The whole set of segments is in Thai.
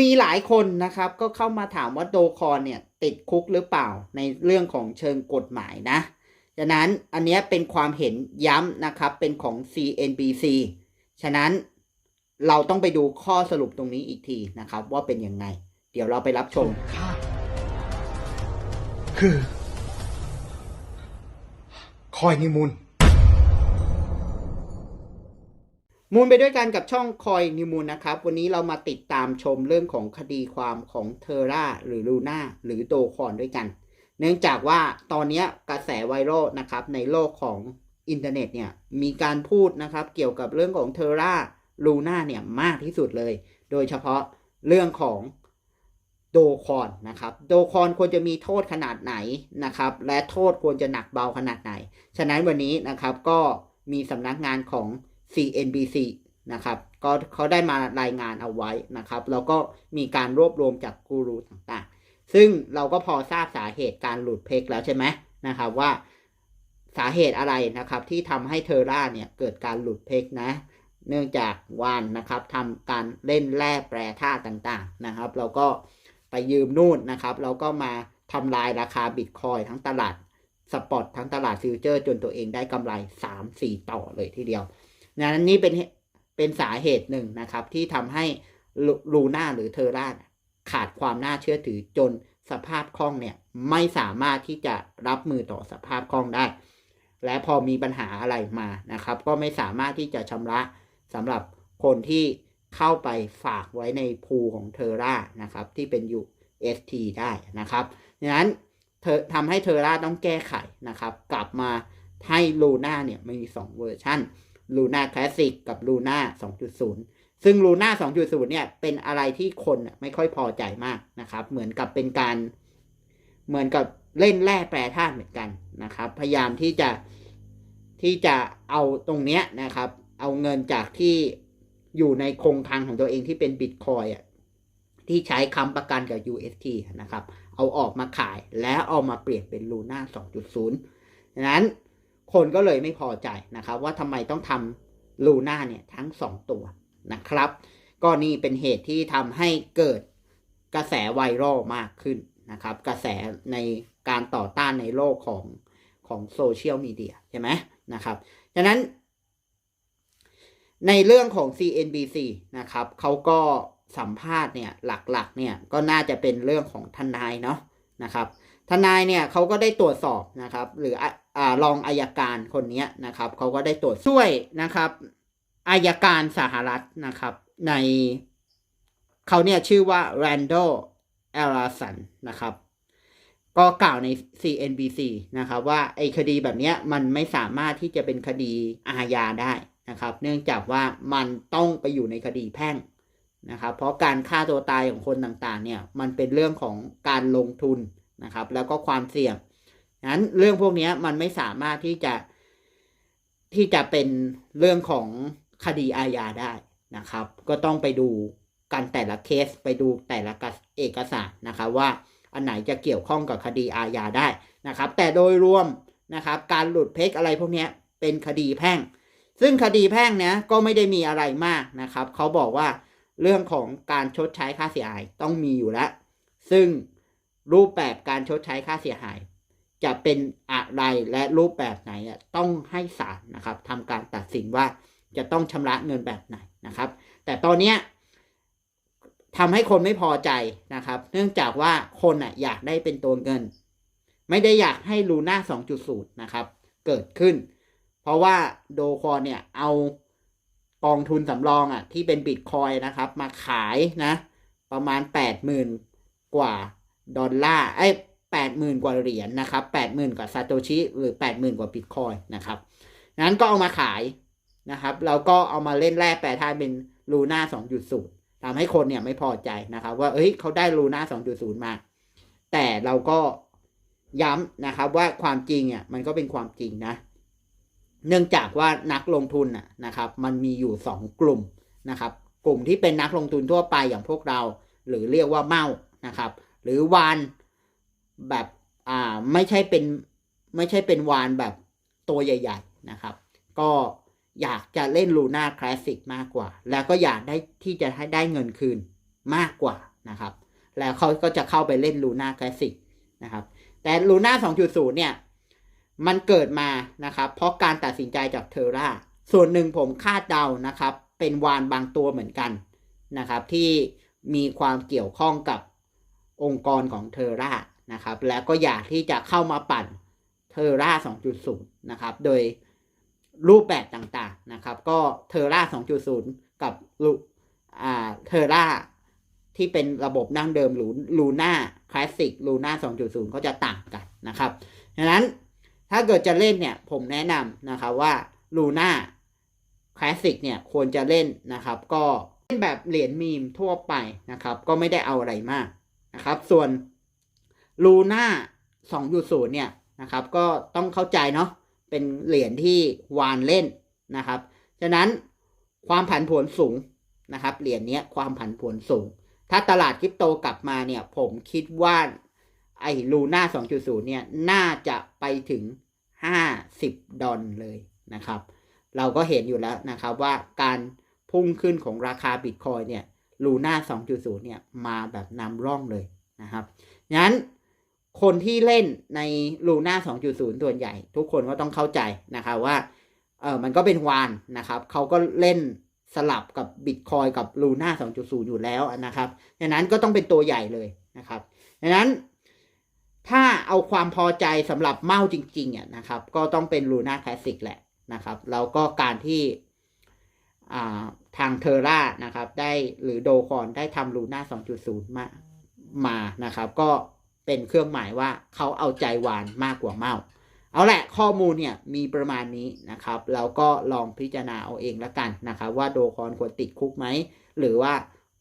มีหลายคนนะครับก็เข้ามาถามว่าโดคอนเนี่ยติดคุกหรือเปล่าในเรื่องของเชิงกฎหมายนะฉะนั้นอันนี้เป็นความเห็นย้ำนะครับเป็นของ CNBC ฉะนั้นเราต้องไปดูข้อสรุปตรงนี้อีกทีนะครับ ว่าเป็นยังไง เดี๋ยวเราไปรับชม คือ คอยนิมูล มูลไปด้วยกันกับช่องคอยนิวมูลนะครับ วันนี้เรามาติดตามชมเรื่องของคดีความของเทอร่าหรือลูน่าหรือโดคอนด้วยกัน เนื่องจากว่าตอนนี้กระแสไวรัลนะครับในโลกของอินเทอร์เน็ตเนี่ยมีการพูดนะครับเกี่ยวกับเรื่องของเทอร่าลูน่าเนี่ยมากที่สุดเลย โดยเฉพาะเรื่องของโดคอนนะครับโดคอนควรจะมีโทษขนาดไหนนะครับและโทษควรจะหนักเบาขนาดไหน ฉะนั้นวันนี้นะครับก็มีสำนักงานของ CNBC นะครับก็เขาได้มารายงานเอาไว้นะครับแล้วก็มีการรวบรวมจากกูรูต่างๆ ซึ่งเราก็พอทราบสาเหตุการหลุดเพกแล้วใช่ไหมนะครับว่าสาเหตุอะไรนะครับที่ทำให้เทอร่าเนี่ยเกิดการหลุดเพกนะ เนื่องจากวานนะครับทำการเล่นแร่แปรธาตุต่างๆนะครับ เราก็ไปยืมนู่นนะครับเราก็มาทำลายราคาบิตคอยทั้งตลาดสปอตทั้งตลาดฟิวเจอร์ จนตัวเองได้กำไร 3-4 ต่อเลยทีเดียว นั้นนี่เป็นเป็นสาเหตุหนึ่งนะครับ ที่ทำให้ลูน่าหรือเทอร่าขาดความน่าเชื่อถือจนสภาพคล่องเนี่ยไม่สามารถที่จะรับมือต่อสภาพคล่องได้ และพอมีปัญหาอะไรมานะครับ ก็ไม่สามารถที่จะชำระสำหรับคนที่เข้าไปฝากไว้ในพูของเทอร่านะครับ ที่เป็น UST ได้นะครับดังนั้นเธอทำให้เทอร่าต้องแก้ไขนะครับ กลับมาให้ลูน่าเนี่ยมี 2 เวอร์ชัน ลูน่าคลาสสิกกับลูน่า2.0 ซึ่งลูน่า2.0 เนี่ย เป็นอะไรที่คนไม่ค่อยพอใจมากนะครับ เหมือนกับเป็นการ เหมือนกับเล่นแร่แปรธาตุเหมือนกันนะครับ พยายามที่จะที่จะเอาตรงเนี้ยนะครับ เอาเงินจากที่อยู่ในคงคลังของตัวเองที่เป็นบิตคอยอะที่ใช้ค้ำประกันกับ UST นะครับ เอาออกมาขายแล้วเอามาเปลี่ยนเป็นลูน่า2.0ดังนั้น คนก็เลยไม่พอใจนะครับ ว่าทำไมต้องทำลูน่าเนี่ยทั้ง 2 ตัวนะครับ ก็นี่เป็นเหตุที่ทำให้เกิดกระแสไวรัลมากขึ้นนะครับ กระแสในการต่อต้านในโลกของของโซเชียลมีเดียใช่ไหมนะครับฉะนั้น ในเรื่องของ CNBC นะครับเขาก็สัมภาษณ์เนี่ยหลักๆเนี่ยก็น่าจะเป็นเรื่องของทนายเนาะนะครับทนายเนี่ยเขาก็ได้ตรวจสอบนะครับ หรือ รองอายการคนนี้นะครับเขาก็ได้ตรวจช่วยนะครับอายการสหรัฐนะครับในเขาเนี่ยชื่อว่า Randall e l a s o n นะครับก็กล่าวใน CNBC นะครับว่าไอ้คดีแบบนี้มันไม่สามารถที่จะเป็นคดีอาญาได้นะครับ เนื่องจากว่ามันต้องไปอยู่ในคดีแพ่งนะครับ เพราะการฆ่าตัวตายของคนต่างๆเนี่ยมันเป็นเรื่องของการลงทุนนะครับ แล้วก็ความเสี่ยง นั้นเรื่องพวกนี้มันไม่สามารถที่จะที่จะเป็นเรื่องของคดีอาญาได้นะครับ ก็ต้องไปดูกันแต่ละเคสไปดูแต่ละเอกสารนะครับว่าอันไหนจะเกี่ยวข้องกับคดีอาญาได้นะครับ แต่โดยรวมนะครับ การหลุดเพกอะไรพวกนี้เป็นคดีแพ่ง ซึ่งคดีแพ่งเนี้ยก็ไม่ได้มีอะไรมากนะครับ เขาบอกว่าเรื่องของการชดใช้ค่าเสียหายต้องมีอยู่แล้ว ซึ่งรูปแบบการชดใช้ค่าเสียหาย จะเป็นอะไรและรูปแบบไหนต้องให้ศาลนะครับทำการตัดสินว่าจะต้องชำระเงินแบบไหนนะครับ แต่ตอนนี้ทำให้คนไม่พอใจนะครับ เนื่องจากว่าคนอยากได้เป็นตัวเงิน ไม่ได้อยากให้ลูน่า2.0 นะครับ เกิดขึ้น เพราะว่าโดคอนเนี่ยเอากองทุนสำรองอะที่เป็นบิตคอยนะครับ มาขายนะ ประมาณ 80,000 กว่าดอลลาร์ไอ้ แปดหมื่นกว่าเหรียญนนะครับแปดหมื่นกว่าซาโตชิหรือแปดหมื่นกว่าบิตคอยนะครับนั้นก็เอามาขายนะครับแล้วก็เอามาเล่นแร่แปรธาตุเป็นลูน่าสองจุดศูนย์ทำให้คนเนี่ยไม่พอใจนะครับ ว่าเอ้ยเขาได้ลูน่าสองจุดศูนย์มา แต่เราก็ย้ำนะครับว่าความจริงอะมันก็เป็นความจริงนะ เนื่องจากว่านักลงทุนนะครับ มันมีอยู่สองกลุ่มนะครับ กลุ่มที่เป็นนักลงทุนทั่วไปอย่างพวกเรา หรือเรียกว่าเมานะครับ หรือวาน แบบอ่าไม่ใช่เป็นไม่ใช่เป็นวานแบบตัวใหญ่ ๆ นะครับ ก็อยากจะเล่นลูน่าคลาสสิกมากกว่า แล้วก็อยากได้ที่จะให้ได้เงินคืนมากกว่านะครับ แล้วเขาก็จะเข้าไปเล่นลูน่าคลาสสิกนะครับ แต่ลูน่า2.0 เนี่ย มันเกิดมานะครับ เพราะการตัดสินใจจากเทอร่า ส่วนหนึ่งผมคาดเดานะครับ เป็นวานบางตัวเหมือนกันนะครับ ที่มีความเกี่ยวข้องกับองค์กรของเทอร่า นะครับ แล้วก็อยากที่จะเข้ามาปั่นเทอร่า2.0 นะครับ โดยรูปแบบต่างๆนะครับ ก็เทอร่า2.0 กับลูอ่าเทอร่าที่เป็นระบบนั่งเดิมหรือลูน่าคลาสสิกลูน่า2.0 ก็จะต่างกันนะครับดังนั้นถ้าเกิดจะเล่นเนี่ยผมแนะนำนะครับว่าลูน่าคลาสสิกเนี่ยควรจะเล่นนะครับ ก็เล่นแบบเหรียญมีมทั่วไปนะครับ ก็ไม่ได้เอาอะไรมากนะครับ ส่วน ลูน่า2.0เนี่ยนะครับก็ต้องเข้าใจเนาะเป็นเหรียญที่วานเล่นนะครับ ฉะนั้นความผันผวนสูงนะครับเหรียญนี้ความผันผวนสูง ถ้าตลาดคริปโตกลับมาเนี่ยผมคิดว่าไอ้ลูน่า2.0 เนี่ย น่าจะไปถึง 50 ดอลเลยนะครับ เราก็เห็นอยู่แล้วนะครับว่าการพุ่งขึ้นของราคาบิตคอยเนี่ยลูน่า2.0 เนี่ย มาแบบนำร่องเลยนะครับงั้น คนที่เล่นในลูน่า2.0 ส่วนใหญ่ ทุกคนก็ต้องเข้าใจนะครับว่าเออมันก็เป็นวานนะครับเขาก็เล่นสลับกับบิตคอยกับลูน่า2.0 อยู่แล้วนะครับดังนั้นก็ต้องเป็นตัวใหญ่เลยนะครับดังนั้นถ้าเอาความพอใจสำหรับเมาจริงๆอะนะครับ ก็ต้องเป็นลูน่าคลาสสิกแหละนะครับ แล้วก็การที่ทางเทอร่านะครับ ได้หรือโดคอนได้ทำลูน่า2.0 มามานะครับ ก็ เป็นเครื่องหมายว่าเขาเอาใจวานมากกว่าเมาเอาแหละข้อมูลเนี่ยมีประมาณนี้นะครับแล้วก็ลองพิจารณาเอาเองละกันนะครับ ว่าโดคอนควรติดคุกไหมหรือว่า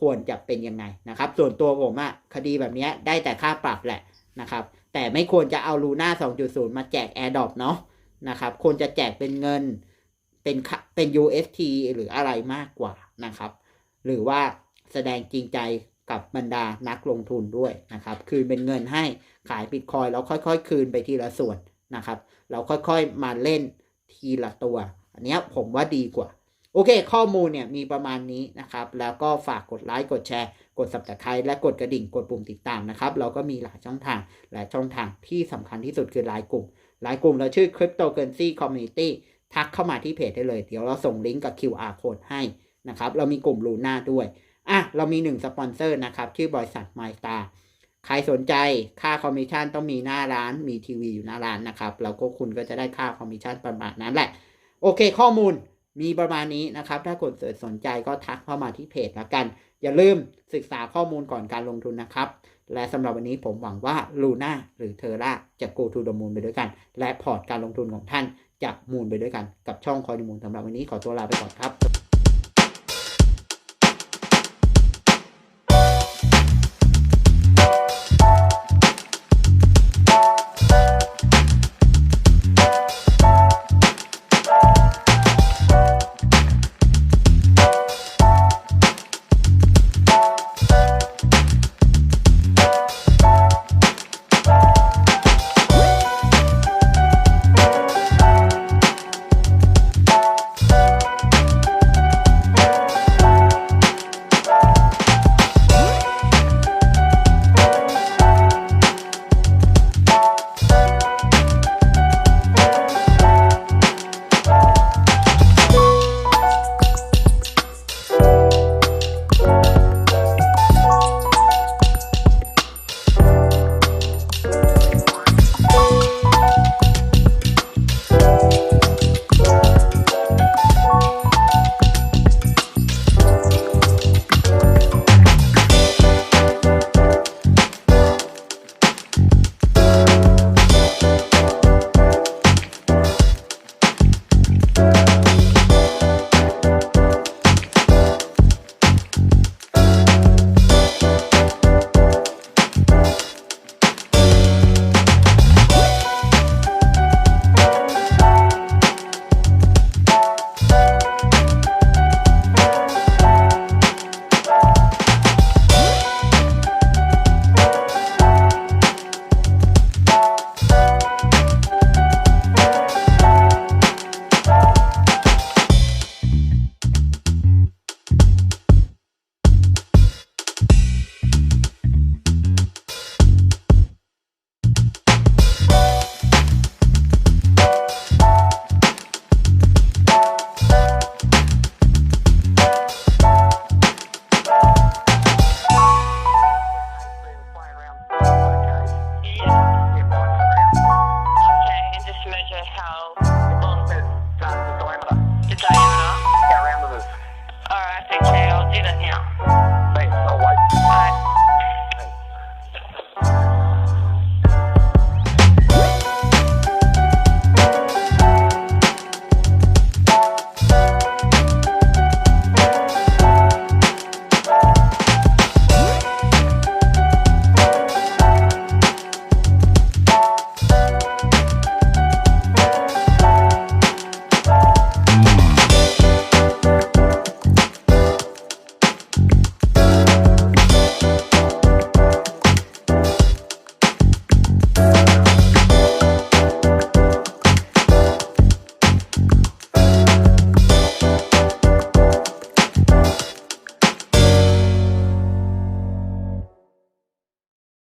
ควรจะเป็นยังไงนะครับ ส่วนตัวผมอะคดีแบบนี้ได้แต่ค่าปรับแหละนะครับ แต่ไม่ควรจะเอาลูน่า 2.0 มาแจก AirDrop เนาะนะครับควรจะแจกเป็นเงินเป็นเป็น UST หรืออะไรมากกว่านะครับ หรือว่าแสดงจริงใจ กับบรรดานักลงทุนด้วยนะครับ คืนเป็นเงินให้ขายบิตคอยแล้วค่อยๆ คืนไปทีละส่วนนะครับ เราค่อยๆมาเล่นทีละตัว อันนี้ผมว่าดีกว่า โอเค ข้อมูลเนี่ยมีประมาณนี้นะครับ แล้วก็ฝากกดไลค์กดแชร์กด subscribe และกดกระดิ่งกดปุ่มติดตามนะครับ เราก็มีหลายช่องทางหลายช่องทางที่สำคัญที่สุดคือไลน์กลุ่มไลน์กลุ่มเราชื่อ cryptocurrency community ทักเข้ามาที่เพจได้เลย เดี๋ยวเราส่งลิงก์กับ QR code ให้นะครับ เรามีกลุ่มลูน่าด้วย อะเรามีหนึ่งสปอนเซอร์นะครับชื่อบริษัท MyStar ใครสนใจค่าคอมมิชชั่นต้องมีหน้าร้านมีทีวีอยู่หน้าร้านนะครับแล้วก็คุณก็จะได้ค่าคอมมิชชั่นประมาณนั้นแหละ โอเคข้อมูลมีประมาณนี้นะครับ ถ้าคนสนใจก็ทักเข้ามาที่เพจแล้วกัน อย่าลืมศึกษาข้อมูลก่อนการลงทุนนะครับ และสำหรับวันนี้ผมหวังว่าลูน่าหรือเทอร่าจะ go to the moon ไปด้วยกัน และพอร์ตการลงทุนของท่านจะมูนไปด้วยกัน กับช่องคอยมูลสำหรับวันนี้ขอตัวลาไปก่อนครับ